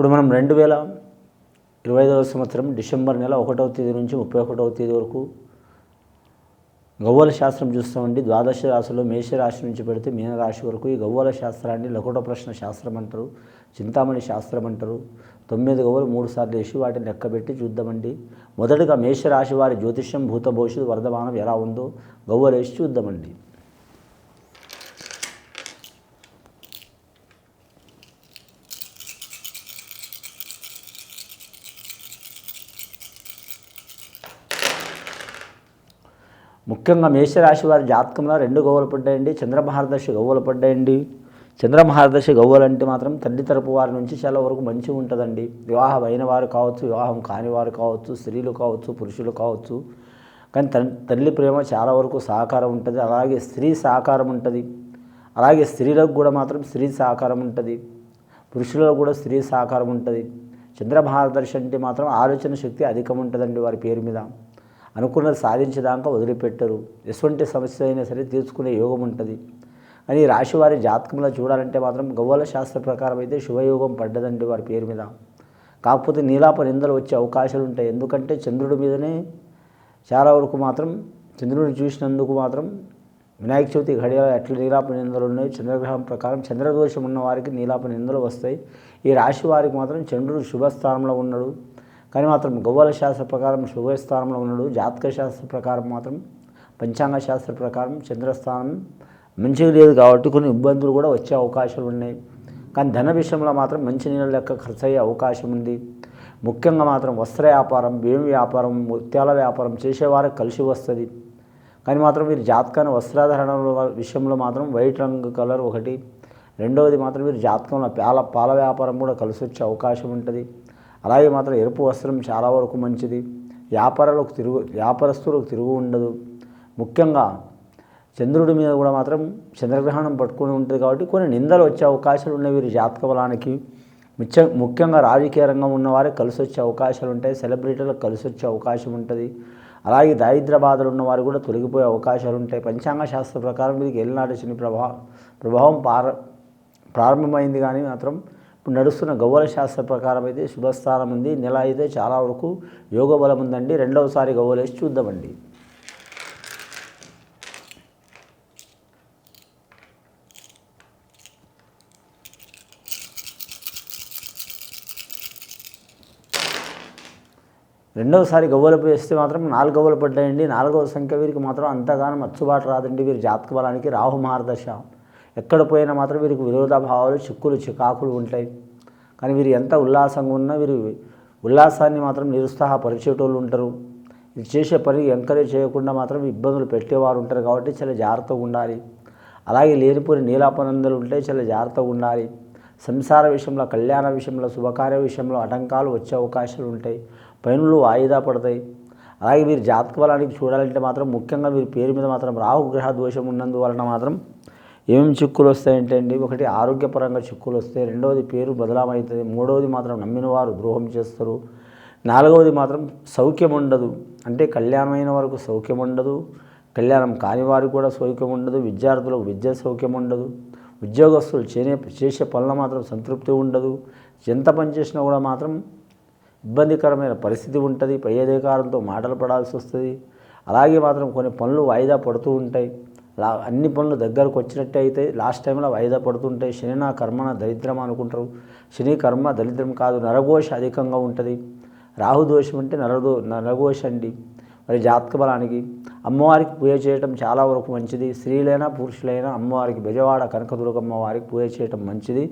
ఇప్పుడు మనం రెండు వేల ఇరవై ఐదవ సంవత్సరం డిసెంబర్ నెల ఒకటవ తేదీ నుంచి ముప్పై ఒకటవ తేదీ వరకు గవ్వల శాస్త్రం చూస్తామండి. ద్వాదశ రాశిలో మేషరాశి నుంచి పెడితే మీనరాశి వరకు ఈ గవ్వల శాస్త్రాన్ని లకుట ప్రశ్న శాస్త్రం అంటారు చింతామణి శాస్త్రం అంటారు. తొమ్మిది గవ్వలు మూడు సార్లు వేసి వాటిని లెక్కబెట్టి చూద్దామండి. మొదటగా మేషరాశి వారి జ్యోతిష్యం భూత భవిష్యత్తు వర్ధమానం ఎలా ఉందో గవ్వలు వేసి చూద్దామండి. ముఖ్యంగా మేషరాశి వారి జాతకంలో రెండు గవ్వలు పడ్డాయండి. చంద్రమహారదర్శి గవ్వలు పడ్డాయండి. చంద్రమహారదర్శి గవ్వలు అంటే మాత్రం తల్లి తరపు వారి నుంచి చాలా వరకు మంచిగా ఉంటుందండి. వివాహం అయిన వారు కావచ్చు వివాహం కాని వారు కావచ్చు స్త్రీలు కావచ్చు పురుషులు కావచ్చు. కానీ తల్లి ప్రేమ చాలా వరకు సహకారం ఉంటుంది. అలాగే స్త్రీ సహకారం ఉంటుంది. అలాగే స్త్రీలకు కూడా మాత్రం స్త్రీ సహకారం ఉంటుంది. పురుషులకు కూడా స్త్రీ సహకారం ఉంటుంది. చంద్రమహారదర్శి అంటే మాత్రం ఆలోచన శక్తి అధికం ఉంటుందండి వారి పేరు మీద. అనుకున్నది సాధించేదాకా వదిలిపెట్టరు. ఎటువంటి సమస్య అయినా సరే తీర్చుకునే యోగం ఉంటుంది. అని రాశివారి రాశి వారి జాతకంలో చూడాలంటే మాత్రం గవ్వల శాస్త్ర ప్రకారం అయితే శుభయోగం పడ్డదండి వారి పేరు మీద. కాకపోతే నీలాప నిందలు వచ్చే అవకాశాలు ఉంటాయి. ఎందుకంటే చంద్రుడి మీదనే చాలా వరకు మాత్రం చంద్రుడిని చూసినందుకు మాత్రం వినాయక చవితి ఘడియలో ఎట్ల నీలాప నిందలు ఉన్నాయి చంద్రగ్రహం ప్రకారం చంద్రదోషం ఉన్న వారికి నీలాప నిందలు వస్తాయి. ఈ రాశి వారికి మాత్రం చంద్రుడు శుభస్థానంలో ఉన్నాడు. కానీ మాత్రం గవ్వల శాస్త్ర ప్రకారం శుభస్థానంలో ఉన్నాడు. జాతక శాస్త్ర ప్రకారం మాత్రం పంచాంగ శాస్త్ర ప్రకారం చంద్రస్థానం మంచిగా లేదు కాబట్టి కొన్ని ఇబ్బందులు కూడా వచ్చే అవకాశాలు ఉన్నాయి. కానీ ధన విషయంలో మాత్రం మంచి నీళ్ళ లెక్క ఖర్చు అయ్యే అవకాశం ఉంది. ముఖ్యంగా మాత్రం వస్త్ర వ్యాపారం బియ్యం వ్యాపారం ముత్యాల వ్యాపారం చేసేవారికి కలిసి వస్తుంది. కానీ మాత్రం మీరు జాతకాన్ని వస్త్రాధారణ విషయంలో మాత్రం వైట్ రంగు కలర్ ఒకటి. రెండవది మాత్రం మీరు జాతకంలో పాల పాల వ్యాపారం కూడా కలిసి వచ్చే అవకాశం ఉంటుంది. అలాగే మాత్రం ఎరుపు వస్త్రం చాలా వరకు మంచిది. వ్యాపారాలకు తిరుగు వ్యాపారస్తులకు తిరుగు ఉండదు. ముఖ్యంగా చంద్రుడి మీద కూడా మాత్రం చంద్రగ్రహణం పట్టుకొని ఉంటుంది కాబట్టి కొన్ని నిందలు వచ్చే అవకాశాలు ఉన్నాయి వీరి జాతక బలానికి. ముఖ్య ముఖ్యంగా రాజకీయ రంగం ఉన్నవారే కలిసి వచ్చే అవకాశాలు ఉంటాయి. సెలబ్రిటీలకు కలిసి వచ్చే అవకాశం ఉంటుంది. అలాగే దారిద్ర బాధలు ఉన్నవారు కూడా తొలగిపోయే అవకాశాలు ఉంటాయి. పంచాంగ శాస్త్ర ప్రకారం వీరికి ఎల్నాటి శని ప్రభావం ప్రభావం పార ప్రారంభమైంది కానీ మాత్రం ఇప్పుడు నడుస్తున్న గవ్వల శాస్త్ర ప్రకారం అయితే శుభస్థానం ఉంది. నెల అయితే చాలా వరకు యోగ బలం ఉందండి. రెండవసారి గవ్వలేసి చూద్దామండి. రెండవసారి గవ్వలు వేస్తే మాత్రం నాలుగు గవ్వలు పడ్డాయండి. నాలుగవ సంఖ్య వీరికి మాత్రం అంతగానం అచ్చుబాటు రాదండి. వీరి జాతక బలానికి రాహు మార్గదశ ఎక్కడ పోయినా మాత్రం వీరికి విరోధాభావాలు చిక్కులు చికాకులు ఉంటాయి. కానీ వీరు ఎంత ఉల్లాసంగా ఉన్నా వీరు ఉల్లాసాన్ని మాత్రం నిరుత్సాహపరిచేటోళ్ళు ఉంటారు. ఇది చేసే పని ఎంకరేజ్ చేయకుండా మాత్రం ఇబ్బందులు పెట్టేవారు ఉంటారు కాబట్టి చాలా జాగ్రత్తగా ఉండాలి. అలాగే లేనిపోయిన నీలాపనందలు ఉంటే చాలా జాగ్రత్తగా ఉండాలి. సంసార విషయంలో కళ్యాణ విషయంలో శుభకార్య విషయంలో ఆటంకాలు వచ్చే అవకాశాలు ఉంటాయి. పనులు వాయిదా పడతాయి. అలాగే వీరి జాతక బలానికి చూడాలంటే మాత్రం ముఖ్యంగా వీరి పేరు మీద మాత్రం రాహుగ్రహ దోషం ఉన్నందువలన మాత్రం ఏమేమి చిక్కులు వస్తాయంటే అండి ఒకటి ఆరోగ్యపరంగా చిక్కులు వస్తాయి. రెండవది పేరు బదలామవుతుంది. మూడవది మాత్రం నమ్మిన వారు ద్రోహం చేస్తారు. నాలుగవది మాత్రం సౌఖ్యం ఉండదు. అంటే కళ్యాణమైన వరకు సౌఖ్యం ఉండదు. కళ్యాణం కాని వారికి కూడా సౌఖ్యం ఉండదు. విద్యార్థులకు విద్యా సౌఖ్యం ఉండదు. ఉద్యోగస్తులు చేనే చేసే పనులు మాత్రం సంతృప్తి ఉండదు. ఎంత పని చేసినా కూడా మాత్రం ఇబ్బందికరమైన పరిస్థితి ఉంటుంది. పై అధికారంతో మాటలు పడాల్సి వస్తుంది. అలాగే మాత్రం కొన్ని పనులు వాయిదా పడుతూ ఉంటాయి. లా అన్ని పనులు దగ్గరకు వచ్చినట్టే అయితే లాస్ట్ టైంలో వాయిదా పడుతుంటాయి శని నా కర్మ నా దరిద్రం అనుకుంటారు. శని కర్మ దరిద్రం కాదు నరఘోష అధికంగా ఉంటుంది. రాహుదోషం అంటే నరదో నరఘోష అండి మరి జాతక బలానికి అమ్మవారికి పూజ చేయటం చాలా వరకు మంచిది. స్త్రీలైనా పురుషులైనా అమ్మవారికి బెజవాడ కనకదుర్గమ్మ వారికి పూజ చేయటం మంచిది.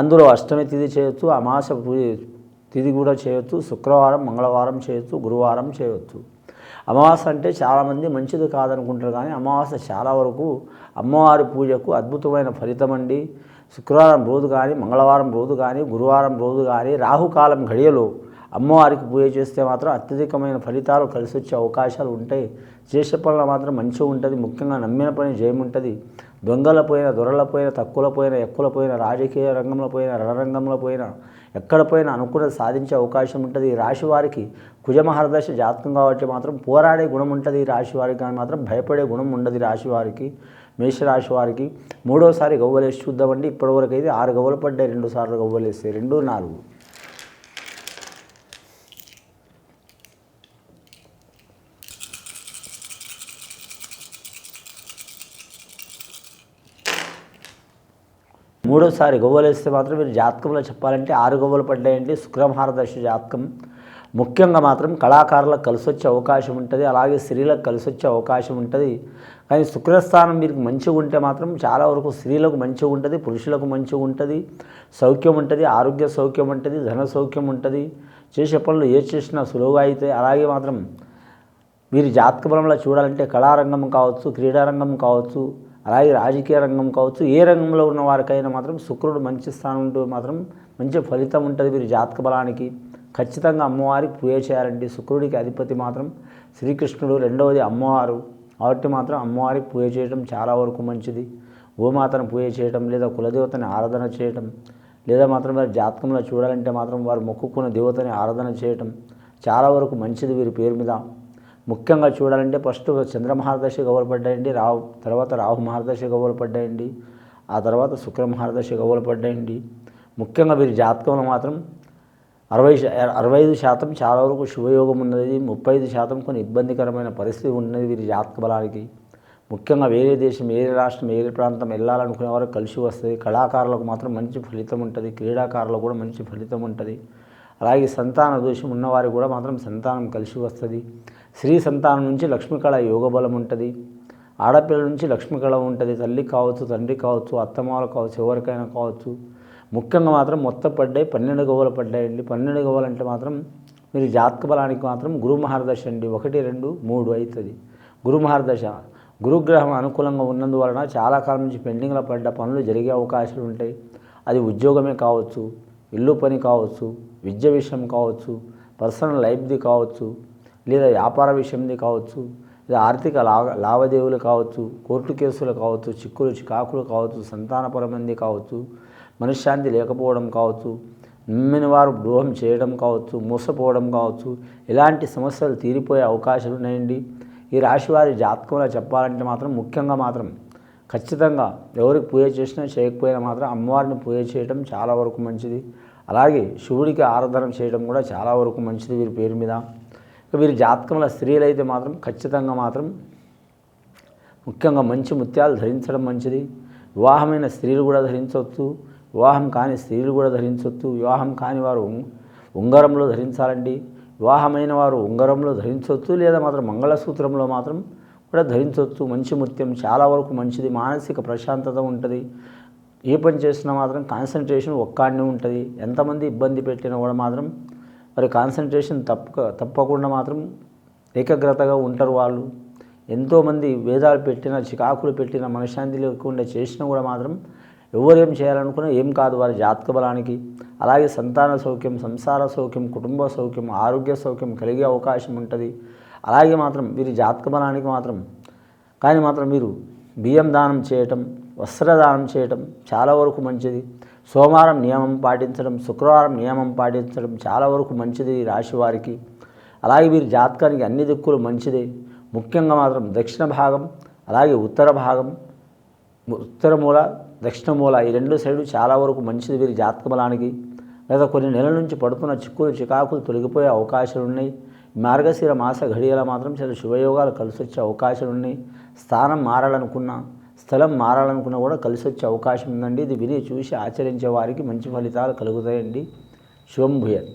అందులో అష్టమి తిథి చేయొచ్చు అమాస పూజ తిథి కూడా చేయొచ్చు శుక్రవారం మంగళవారం చేయొచ్చు గురువారం చేయొచ్చు. అమావాస్య అంటే చాలామంది మంచిది కాదనుకుంటారు కానీ అమావాస్య చాలా వరకు అమ్మవారి పూజకు అద్భుతమైన ఫలితం అండి. శుక్రవారం రోజు కానీ మంగళవారం రోజు కానీ గురువారం రోజు కానీ రాహుకాలం ఘడియలో అమ్మవారికి పూజ చేస్తే మాత్రం అత్యధికమైన ఫలితాలు కలిసి వచ్చే అవకాశాలు ఉంటాయి. చేసే పనులు మాత్రం మంచిగా ఉంటుంది. ముఖ్యంగా నమ్మిన పని జయముంటుంది దొంగల పోయిన దొరల పోయిన తక్కువల పోయిన ఎక్కువల పోయిన రాజకీయ రంగంలో పోయిన రణరంగంలో పోయిన ఎక్కడ పోయినా అనుకున్నది సాధించే అవకాశం ఉంటుంది. ఈ రాశి వారికి కుజమహర్దశ జాతకం కాబట్టి మాత్రం పోరాడే గుణం ఉంటుంది. ఈ రాశి వారికి కానీ మాత్రం భయపడే గుణం ఉండదు. ఈ రాశి వారికి మేషరాశి వారికి. మూడోసారి గవ్వలేసి చూద్దామండి. ఇప్పటివరకు అయితే ఆరు గవ్వలు పడ్డాయి. రెండు సార్లు గవ్వలేస్తే రెండు నాలుగు. మూడోసారి గవ్వలు వేస్తే మాత్రం మీరు జాతకంలో చెప్పాలంటే ఆరు గవ్వలు పడ్డాయండి. శుక్రమహారదర్శ జాతకం. ముఖ్యంగా మాత్రం కళాకారులకు కలిసి వచ్చే అవకాశం ఉంటుంది. అలాగే స్త్రీలకు కలిసి వచ్చే అవకాశం ఉంటుంది. కానీ శుక్రస్థానం మీకు మంచిగా ఉంటే మాత్రం చాలా వరకు స్త్రీలకు మంచిగా ఉంటుంది పురుషులకు మంచిగా ఉంటుంది. సౌఖ్యం ఉంటుంది ఆరోగ్య సౌఖ్యం ఉంటుంది ధన సౌఖ్యం ఉంటుంది. చేసే పనులు ఏ చేసినా సులువుగా అవుతాయి. అలాగే మాత్రం వీరి జాతక బలంలో చూడాలంటే కళారంగం కావచ్చు క్రీడారంగం కావచ్చు అలాగే రాజకీయ రంగం కావచ్చు ఏ రంగంలో ఉన్న వారికైనా మాత్రం శుక్రుడు మంచి స్థానం ఉంటూ మాత్రం మంచి ఫలితం ఉంటుంది వీరి జాతక బలానికి. ఖచ్చితంగా అమ్మవారికి పూజ చేయాలండి. శుక్రుడికి అధిపతి మాత్రం శ్రీకృష్ణుడు రెండవది అమ్మవారు. కాబట్టి మాత్రం అమ్మవారికి పూజ చేయడం చాలా వరకు మంచిది. గోమాతను పూజ చేయడం లేదా కులదేవతని ఆరాధన చేయడం లేదా మాత్రం వారి జాతకంలో చూడాలంటే మాత్రం వారు మొక్కుకున్న దేవతని ఆరాధన చేయటం చాలా వరకు మంచిది వీరి పేరు మీద. ముఖ్యంగా చూడాలంటే ఫస్ట్ చంద్ర మహారదశ గవ్వలు పడ్డాయండి రావు తర్వాత రాహు మహారదర్శి గవ్వలు పడ్డాయండి ఆ తర్వాత శుక్ర మహారదర్శి గవ్వలు పడ్డాయండి ముఖ్యంగా వీరి జాతకంలో మాత్రం అరవై అరవై ఐదు శాతం చాలా వరకు శుభయోగం ఉన్నది ముప్పై ఐదు శాతం కొన్ని ఇబ్బందికరమైన పరిస్థితి ఉన్నది వీరి జాతక బలానికి. ముఖ్యంగా వేరే దేశం వేరే రాష్ట్రం వేరే ప్రాంతం వెళ్ళాలనుకునే వారు కలిసి వస్తుంది. కళాకారులకు మాత్రం మంచి ఫలితం ఉంటుంది క్రీడాకారులకు కూడా మంచి ఫలితం ఉంటుంది. అలాగే సంతాన దోషం ఉన్నవారికి కూడా మాత్రం సంతానం కలిసి వస్తుంది. స్త్రీ సంతానం నుంచి లక్ష్మీకళ యోగ బలం ఉంటుంది. ఆడపిల్ల నుంచి లక్ష్మీకళ ఉంటుంది. తల్లి కావచ్చు తండ్రి కావచ్చు అత్తమాలు కావచ్చు ఎవరికైనా కావచ్చు. ముఖ్యంగా మాత్రం మొత్తం పడ్డాయి పన్నెండు గవ్వలు పడ్డాయండి. పన్నెండు గవ్వలు అంటే మాత్రం మీరు జాతక బలానికి మాత్రం గురు మహారదశ అండి. ఒకటి రెండు మూడు అవుతుంది గురు మహారదశ గురుగ్రహం అనుకూలంగా ఉన్నందువలన చాలా కాలం నుంచి పెండింగ్లో పడ్డ పనులు జరిగే అవకాశాలు ఉంటాయి. అది ఉద్యోగమే కావచ్చు ఇల్లు పని కావచ్చు విద్య విషయం కావచ్చు పర్సనల్ లైఫ్ది కావచ్చు లేదా వ్యాపార విషయంది కావచ్చు లేదా ఆర్థిక లావ లావాదేవీలు కావచ్చు కోర్టు కేసులు కావచ్చు చిక్కులు చికాకులు కావచ్చు సంతానపరమైనది కావచ్చు మనశ్శాంతి లేకపోవడం కావచ్చు నమ్మిన వారు ద్రోహం చేయడం కావచ్చు మోసపోవడం కావచ్చు ఇలాంటి సమస్యలు తీరిపోయే అవకాశాలు ఉన్నాయండి. ఈ రాశి వారి జాతకంలో చెప్పాలంటే మాత్రం ముఖ్యంగా మాత్రం ఖచ్చితంగా ఎవరికి పూజ చేసినా చేయకపోయినా మాత్రం అమ్మవారిని పూజ చేయడం చాలా వరకు మంచిది. అలాగే శివుడికి ఆరాధన చేయడం కూడా చాలా వరకు మంచిది వీరి పేరు మీద. వీరి జాతకంలో స్త్రీలు అయితే మాత్రం ఖచ్చితంగా మాత్రం ముఖ్యంగా మంచి ముత్యాలు ధరించడం మంచిది. వివాహమైన స్త్రీలు కూడా ధరించవచ్చు వివాహం కాని స్త్రీలు కూడా ధరించవచ్చు వివాహం కాని వారు ఉంగరంలో ధరించాలండి. వివాహమైన వారు ఉంగరంలో ధరించవచ్చు లేదా మాత్రం మంగళసూత్రంలో మాత్రం కూడా ధరించవచ్చు మంచి ముత్యం చాలా వరకు మంచిది. మానసిక ప్రశాంతత ఉంటుంది. ఏ పని చేసినా మాత్రం కాన్సన్ట్రేషన్ ఒక్కడినే ఉంటుంది. ఎంతమంది ఇబ్బంది పెట్టినా కూడా మాత్రం మరి కాన్సన్ట్రేషన్ తప్పక తప్పకుండా మాత్రం ఏకాగ్రతగా ఉంటారు వాళ్ళు. ఎంతోమంది వేదాలు పెట్టిన చికాకులు పెట్టిన మనశ్శాంతి లేకుండా చేసినా కూడా మాత్రం ఎవరు ఏం చేయాలనుకున్నా ఏం కాదు వారి జాతక బలానికి. అలాగే సంతాన సౌఖ్యం సంసార సౌఖ్యం కుటుంబ సౌఖ్యం ఆరోగ్య సౌఖ్యం కలిగే అవకాశం ఉంటుంది. అలాగే మాత్రం వీరి జాతక బలానికి మాత్రం. కానీ మాత్రం మీరు బియ్యం దానం చేయటం వస్త్రదానం చేయటం చాలా వరకు మంచిది. సోమవారం నియమం పాటించడం శుక్రవారం నియమం పాటించడం చాలా వరకు మంచిది రాశివారికి రాశి వారికి. అలాగే వీరి జాతకానికి అన్ని దిక్కులు మంచిదే. ముఖ్యంగా మాత్రం దక్షిణ భాగం అలాగే ఉత్తర భాగం ఉత్తర మూల దక్షిణ మూల ఈ రెండు సైడు చాలా వరకు మంచిది వీరి జాతక బలానికి లేదా కొన్ని నెలల నుంచి పడుతున్న చిక్కులు చికాకులు తొలగిపోయే అవకాశాలు ఉన్నాయి. మార్గశిర మాస ఘడియల మాత్రం చాలా శుభయోగాలు కలిసి వచ్చే అవకాశాలు ఉన్నాయి. స్థానం మారాలనుకున్నా స్థలం మారాలనుకున్నా కూడా కలిసి వచ్చే అవకాశం ఉందండి. ఇది విని చూసి ఆచరించే వారికి మంచి ఫలితాలు కలుగుతాయండి. శుభం భూయత్.